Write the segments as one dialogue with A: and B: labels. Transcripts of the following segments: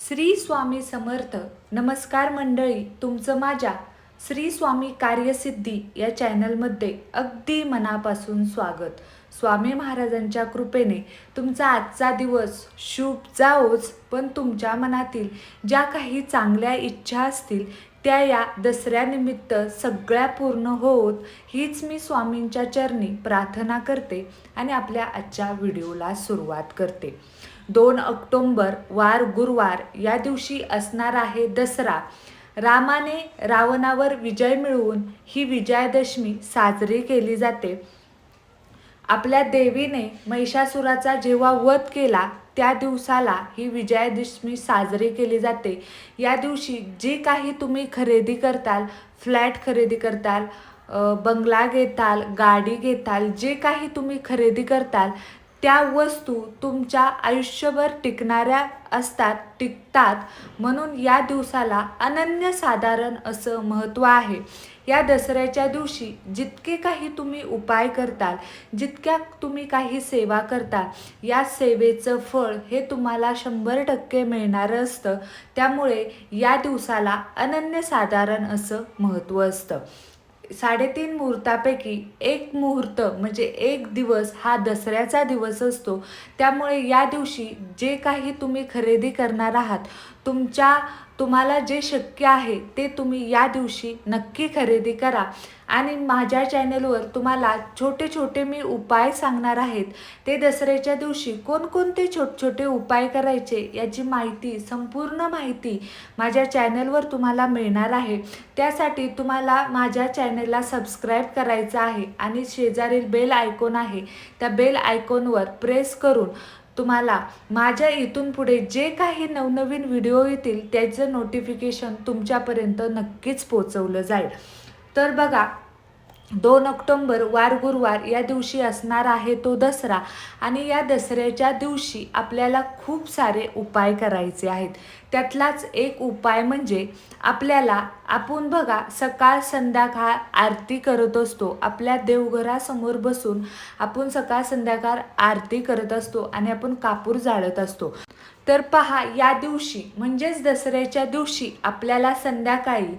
A: श्री स्वामी समर्थ नमस्कार मंडळी तुमचं माझ्या श्री स्वामी कार्यसिद्धी या चॅनलमध्ये अगदी मनापासून स्वागत. स्वामी महाराजांच्या कृपेने तुमचा आजचा दिवस शुभ जाओच पण तुमच्या मनातील ज्या काही चांगल्या इच्छा असतील त्या या दसऱ्यानिमित्त सगळ्या पूर्ण होत हीच मी स्वामींच्या चरणी प्रार्थना करते आणि आपल्या आजच्या व्हिडिओला सुरुवात करते. दोन ऑक्टोंबर वार गुरुवार या दिवशी असणार आहे दसरा. रामाने रावणावर विजय मिळवून ही विजयादशमी साजरी केली जाते. आपल्या देवीने महिषासुराचा जेव्हा वध केला त्या दिवसाला ही विजयादशमी साजरी केली जाते. या दिवशी जे काही तुम्ही खरेदी करताल फ्लॅट खरेदी करताल बंगला घेताल गाडी घेताल जे काही तुम्ही खरेदी करताल त्या वस्तू तुमच्या आयुष्यभर टिकणाऱ्या असतात टिकतात. म्हणून या दिवसाला अनन्यसाधारण असं महत्त्व आहे. या दसऱ्याच्या दिवशी जितके काही तुम्ही उपाय करताल जितक्या तुम्ही काही सेवा करताल या सेवेचं फळ हे तुम्हाला शंभर टक्के मिळणारं असतं. त्यामुळे या दिवसाला अनन्यसाधारण असं महत्त्व असतं. साडेतीन मुहूर्तापैकी एक मुहूर्त म्हणजे एक दिवस हा दसऱ्याचा दिवस असतो. त्यामुळे या दिवशी जे काही तुम्ही खरेदी करणार आहात तुमच्या तुम्हाला जे शक्य आहे ते तुम्ही या दिवशी नक्की खरेदी करा. आणि माझ्या चॅनलवर तुम्हाला छोटे छोटे मी उपाय सांगणार आहेत. ते दसऱ्याच्या दिवशी कोणकोणते छोटे छोटे उपाय करायचे याची माहिती संपूर्ण माहिती माझ्या चॅनलवर तुम्हाला मिळणार आहे. त्यासाठी तुम्हाला माझ्या चॅनल चॅनलला सबस्क्राईब करायचं आहे आणि शेजारील बेल आयकॉन आहे त्या बेल आयकॉनवर प्रेस करून तुम्हाला माझ्या इथून पुढे जे काही नवनवीन व्हिडिओ येतील त्याचं नोटिफिकेशन तुमच्यापर्यंत नक्कीच पोचवलं जाईल. तर बघा दोन ऑक्टोंबर वार गुरुवार या दिवशी असणार आहे तो दसरा. आणि या दसऱ्याच्या दिवशी आपल्याला खूप सारे उपाय करायचे आहेत. त्यातलाच एक उपाय म्हणजे आपल्याला आपण बघा सकाळ संध्याकाळ आरती करत असतो. आपल्या देवघरासमोर बसून आपण सकाळ संध्याकाळ आरती करत असतो आणि आपण कापूर जाळत असतो. तर पहा या दिवशी म्हणजेच दसऱ्याच्या दिवशी आपल्याला संध्याकाळी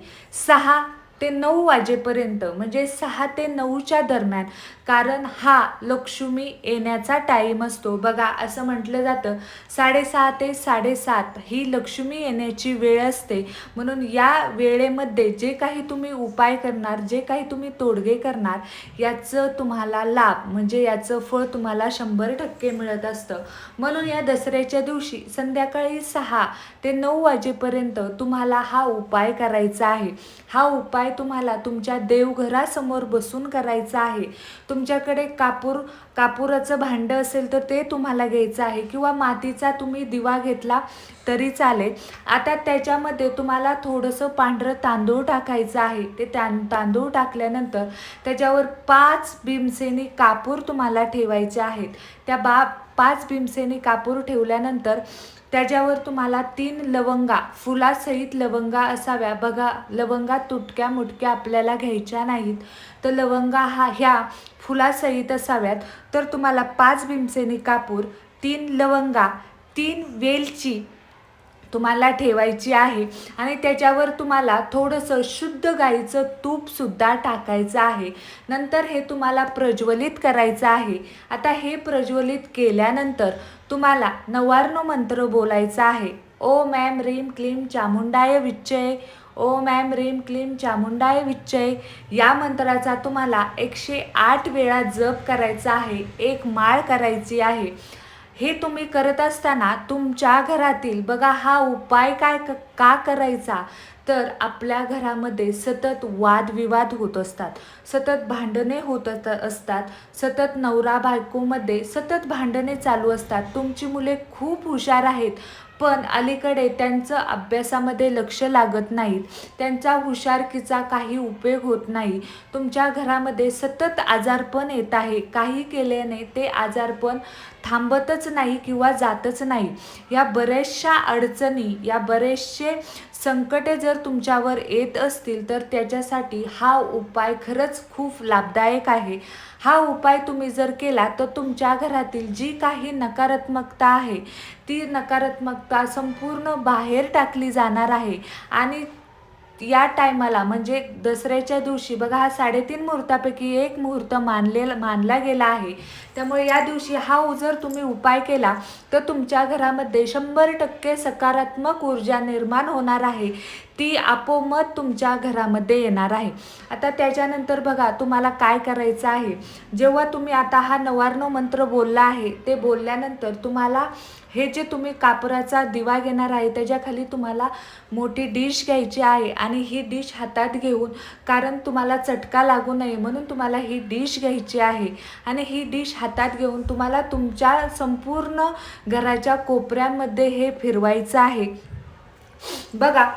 A: सहा ते नऊ वाजेपर्यंत म्हणजे सहा ते नऊच्या दरम्यान. कारण हा लक्ष्मी येण्याचा टाईम असतो. बघा असं म्हटलं जातं साडेसहा ते साडेसात ही लक्ष्मी येण्याची वेळ असते. म्हणून या वेळेमध्ये जे काही तुम्ही उपाय करणार जे काही तुम्ही तोडगे करणार याचं तुम्हाला लाभ म्हणजे याचं फळ तुम्हाला शंभर टक्के मिळत असतं. म्हणून या दसऱ्याच्या दिवशी संध्याकाळी सहा ते नऊ वाजेपर्यंत तुम्हाला हा उपाय करायचा आहे. हा उपाय तुम्हाला तुमच्या देवघरासमोर बसून करायचा आहे. तुमच्याकडे कापूर कापुराचं भांडं असेल तर ते तुम्हाला घ्यायचं आहे किंवा मातीचा तुम्ही दिवा घेतला तरी चालेल. आता त्याच्यामध्ये तुम्हाला थोडंसं पांढरं तांदूळ टाकायचं आहे. ते तांदूळ टाकल्यानंतर त्याच्यावर पाच भीमसेनी कापूर तुम्हाला ठेवायचे आहेत. त्या बा पाच भीमसेनी कापूर ठेवल्यानंतर त्याच्यावर तुम्हाला तीन लवंगा फुलासहित लवंगा असाव्या. बघा लवंगा तुटक्या मुटक्या आपल्याला घ्यायच्या नाहीत. तर लवंगा हा ह्या फुलासहित असाव्यात. तर तुम्हाला पाच भीमसेनी कापूर तीन लवंगा तीन वेलची तुम्हाला ठेवायची आहे. आणि त्याच्यावर तुम्हाला थोडंसं शुद्ध गाईचं तूपसुद्धा टाकायचं आहे. नंतर हे तुम्हाला प्रज्वलित करायचं आहे. आता हे प्रज्वलित केल्यानंतर तुम्हाला नवार्नो मंत्र बोलायचा आहे. ओ मॅम रीम क्लीम चामुंडाय विच्चय. ओ मॅम रीम क्लीम चामुंडाय विच्चय. या मंत्राचा तुम्हाला एकशे आठ वेळा जप करायचा आहे. एक माळ करायची आहे. हे तुम्ही करत असताना तुमच्या घरातील बघा हा उपाय काय क- का करायचा? तर आपल्या घरामध्ये सतत वादविवाद होत असतात. सतत भांडणे होत असतात. सतत नवरा बायकोमध्ये सतत भांडणे चालू असतात. तुमची मुले खूप हुशार आहेत. पण अलीकडे त्यांचं अभ्यासामध्ये लक्ष लागत नाहीत त्यांचा हुशारकीचा काही उपयोग होत नाही. तुमच्या घरामध्ये सतत आजारपण येत आहे. काही केल्याने ते आजारपण थांबतच नाही किंवा जातच नाही. या बऱ्याचशा अडचणी या बरेचसे संकटे जर तुमच्यावर येत असतील तर त्याच्यासाठी हा उपाय खरंच खूप लाभदायक आहे. हा उपाय तुम्ही जर केला तर तुमच्या घरातील जी काही नकारात्मकता आहे ती नकारात्मकता संपूर्ण बाहेर टाकली जाणार आहे. आणि या टायमाला म्हणजे दसऱ्याच्या दिवशी बघा हा साडेतीन मुहूर्तापैकी एक मुहूर्त मानले मानला गेला आहे. त्यामुळे या दिवशी हा जर तुम्ही उपाय केला तर तुमच्या घरामध्ये शंभर टक्के सकारात्मक ऊर्जा निर्माण होणार आहे. ती आपोमत तुमच्या घरामध्ये येणार आहे. आता त्याच्यानंतर बघा तुम्हाला काय करायचं आहे? जेव्हा तुम्ही आता हा नवार्णव मंत्र बोलला आहे ते बोलल्यानंतर तुम्हाला हे जे तुम्ही कापराचा दिवा घेणार आहे त्याच्याखाली तुम्हाला मोठी डिश घ्यायची आहे आणि ही डिश हातात घेऊन कारण तुम्हाला चटका लागू नये म्हणून तुम्हाला ही डिश घ्यायची आहे. आणि ही डिश हातात घेऊन तुम्हाला तुमच्या संपूर्ण घराच्या कोपऱ्यांमध्ये हे फिरवायचं आहे. बघा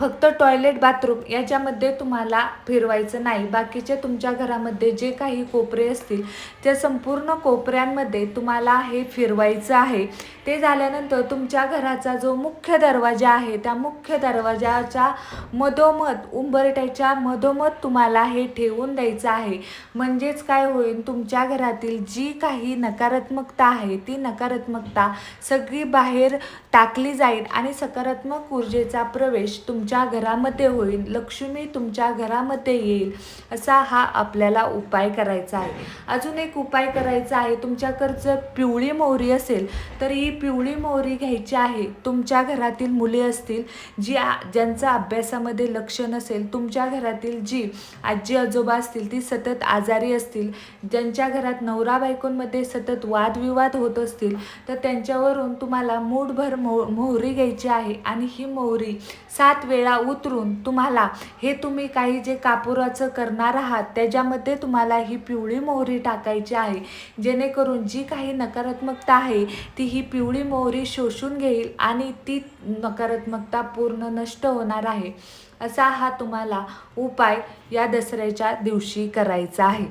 A: फक्त टॉयलेट बाथरूम याच्यामध्ये तुम्हाला फिरवायचं नाही. बाकीचे तुमच्या घरामध्ये जे काही कोपरे असतील त्या संपूर्ण कोपऱ्यांमध्ये तुम्हाला हे फिरवायचं आहे. ते झाल्यानंतर तुमच्या घराचा जो मुख्य दरवाजा आहे त्या मुख्य दरवाजाच्या मधोमध उंबरट्याच्या मधोमध तुम्हाला हे ठेवून द्यायचं आहे. म्हणजेच काय होईल तुमच्या घरातील जी काही नकारात्मकता आहे ती नकारात्मकता सगळी बाहेर टाकली जाईल आणि सकारात्मक ऊर्जेचा प्रवेश तुमच्या घरामध्ये होईल. लक्ष्मी तुमच्या घरामध्ये येईल असा हा आपल्याला उपाय करायचा आहे. अजून एक उपाय करायचा आहे तुमच्याकडचं पिवळी मोहरी असेल तर ही पिवळी मोहरी घ्यायची आहे. तुमच्या घरातील मुले असतील जी ज्यांचा ज्यांचं अभ्यासामध्ये लक्ष नसेल तुमच्या घरातील जी आजी आजोबा असतील ती सतत आजारी असतील ज्यांच्या घरात नवरा बायकोंमध्ये सतत वादविवाद होत असतील तर त्यांच्यावरून तुम्हाला मूठभर मो मोहरी घ्यायची आहे आणि ही मोहरी सात वेळा उतरून तुम्हाला हे तुम्ही काही जे कापुराचं करणार आहात त्याच्यामध्ये तुम्हाला ही पिवळी मोहरी टाकायची आहे. जेणेकरून जी काही नकारात्मकता आहे ती ही पिवळी मोहरी शोषून घेईल आणि ती नकारात्मकता पूर्ण नष्ट होणार आहे असा हा तुम्हाला उपाय या दसऱ्याच्या दिवशी करायचा आहे.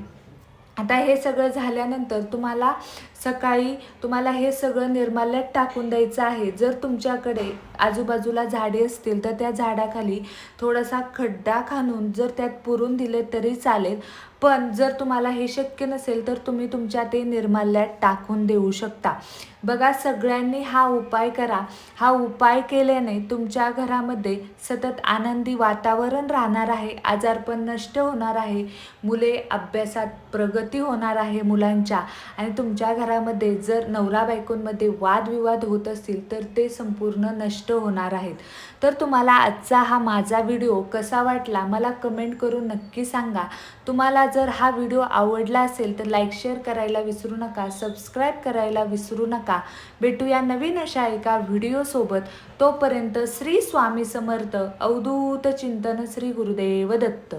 A: आता हे सगळं झाल्यानंतर तुम्हाला सकाळी तुम्हाला हे सगळं निर्माल्यात टाकून द्यायचं आहे. जर तुमच्याकडे आजूबाजूला झाडे असतील तर त्या झाडाखाली थोडासा खड्डा खाणून जर त्यात पुरून दिले तरी चालेल. पण जर तुम्हाला हे शक्य नसेल तर तुम्ही तुमच्या ते निर्माल्यात टाकून देऊ शकता. बघा सगळ्यांनी हा उपाय करा. हा उपाय केल्याने तुमच्या घरामध्ये सतत आनंदी वातावरण राहणार आहे. आजारपण नष्ट होणार आहे. मुले अभ्यासात प्रगती होणार आहे मुलांच्या. आणि तुमच्या घरामध्ये जर नवरा बायकोंमध्ये वादविवाद होत असतील तर ते संपूर्ण नष्ट होणार आहेत. तर तुम्हाला आजचा हा माझा व्हिडिओ कसा वाटला मला कमेंट करून नक्की सांगा. तुम्हाला जर हा व्हिडिओ आवडला असेल तर लाईक शेअर करायला विसरू नका सबस्क्राईब करायला विसरू नका. भेटूया नवीन अशा एका व्हिडिओसोबत तोपर्यंत श्री स्वामी समर्थ अवधूत चिंतन श्री गुरुदेव दत्त.